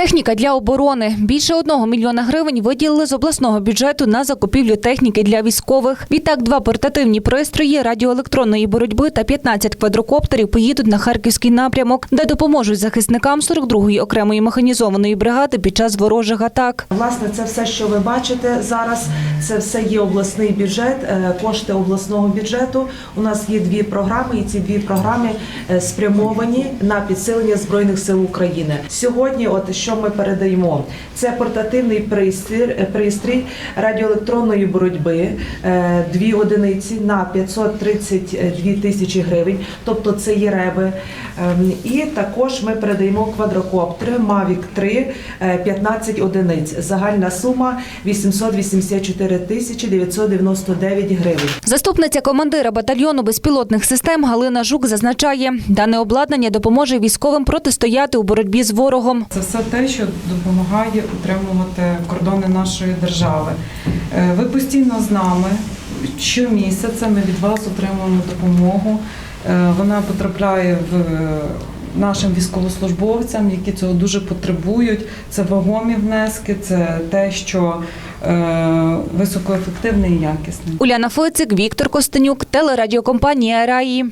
Техніка для оборони. Більше одного мільйона гривень виділили з обласного бюджету на закупівлю техніки для військових. Відтак, два портативні пристрої радіоелектронної боротьби та 15 квадрокоптерів поїдуть на харківський напрямок, де допоможуть захисникам 42-ї окремої механізованої бригади під час ворожих атак. Власне, це все, що ви бачите зараз, це все є обласний бюджет, е, кошти обласного бюджету. У нас є дві програми, і ці дві програми е, спрямовані на підсилення збройних сил України. Сьогодні, от що ми передаємо, це портативний пристрій, е, пристрій радіоелектронної боротьби, е, дві одиниці на 532 тисячі гривень, тобто це є реби. Ем, І також ми передаємо квадрокоптери Mavic 3 е, 15 одиниць. Загальна сума 884 тисячі 999 гривень. Заступниця командира батальйону безпілотних систем Галина Жук зазначає, дане обладнання допоможе військовим протистояти у боротьбі з ворогом. Це все те, що допомагає утримувати кордони нашої держави. Е, Ви постійно з нами. Щомісяця ми від вас отримуємо допомогу. Е, Вона потрапляє в е, нашим військовослужбовцям, які цього дуже потребують. Це вагомі внески, це те, що е, високоефективне і якісне. Уляна Фицик, Віктор Костенюк, телерадіокомпанія Раї.